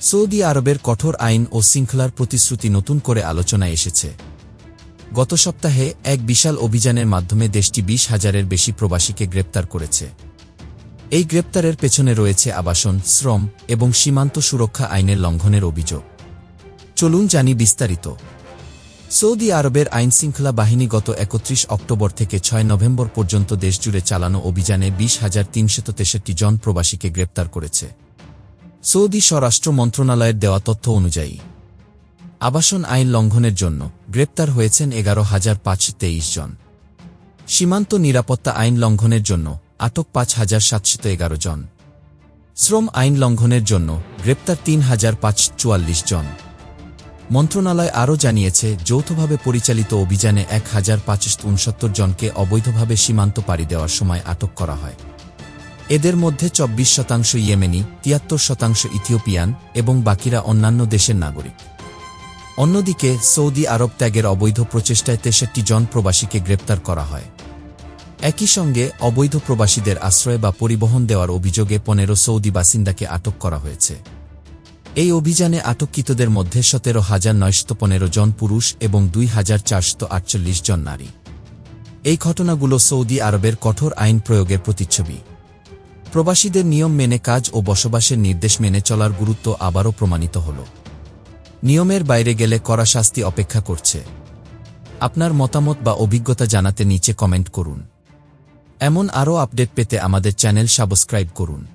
Saudi আরবের কঠোর আইন ও শৃঙ্খলার প্রতিশ্রুতি নতুন করে আলোচনায় এসেছে। গত সপ্তাহে এক বিশাল অভিযানের মাধ্যমে দেশটি বিশ হাজারের বেশি প্রবাসীকে গ্রেপ্তার করেছে। এই গ্রেপ্তারের পেছনে রয়েছে আবাসন, শ্রম এবং সীমান্ত সুরক্ষা আইনের লঙ্ঘনের অভিযোগ। চলুন জানি বিস্তারিত। সৌদি আরবের আইনশৃঙ্খলা বাহিনী গত একত্রিশ অক্টোবর থেকে ছয় নভেম্বর পর্যন্ত দেশজুড়ে চালানো অভিযানে বিশ হাজার তিনশত তেষট্টি জন প্রবাসীকে গ্রেপ্তার করেছে। সৌদি স্বরাষ্ট্র মন্ত্রণালয়ের দেওয়া তথ্য অনুযায়ী, আবাসন আইন লঙ্ঘনের জন্য গ্রেপ্তার হয়েছেন এগারো হাজার পাঁচশো তেইশ জন। সীমান্ত নিরাপত্তা আইন লঙ্ঘনের জন্য আটক পাঁচ হাজার সাতশত এগারো জন। শ্রম আইন লঙ্ঘনের জন্য গ্রেপ্তার তিন হাজার পাঁচ চুয়াল্লিশ জন। মন্ত্রণালয় আরও জানিয়েছে, যৌথভাবে পরিচালিত অভিযানে এক হাজার পাঁচশো উনসত্তর জনকে অবৈধভাবে সীমান্ত পাড়ি দেওয়ার সময় আটক করা হয়। এদের মধ্যে চব্বিশ শতাংশ ইয়েমেনি, তিয়াত্তর শতাংশ ইথিওপিয়ান এবং বাকিরা অন্যান্য দেশের নাগরিক। অন্যদিকে, সৌদি আরব ত্যাগের অবৈধ প্রচেষ্টায় তেষট্টি জন প্রবাসীকে গ্রেপ্তার করা হয়। একই সঙ্গে, অবৈধ প্রবাসীদের আশ্রয় বা পরিবহন দেওয়ার অভিযোগে পনেরো সৌদি বাসিন্দাকে আটক করা হয়েছে। এই অভিযানে আটককৃতদের মধ্যে সতেরো হাজার নয়শত পনেরো জন পুরুষ এবং দুই হাজার চারশত আটচল্লিশ জন নারী। এই ঘটনাগুলো সৌদি আরবের কঠোর আইন প্রয়োগের প্রতিচ্ছবি। প্রবাসীদের নিয়ম মেনে কাজ ও বসবাসের নির্দেশ মেনে চলার গুরুত্ব আবারও প্রমাণিত হল। নিয়মের বাইরে গেলে কড়া শাস্তি অপেক্ষা করছে। আপনার মতামত বা অভিজ্ঞতা জানাতে নিচে কমেন্ট করুন। এমন আরও আপডেট পেতে আমাদের চ্যানেল সাবস্ক্রাইব করুন।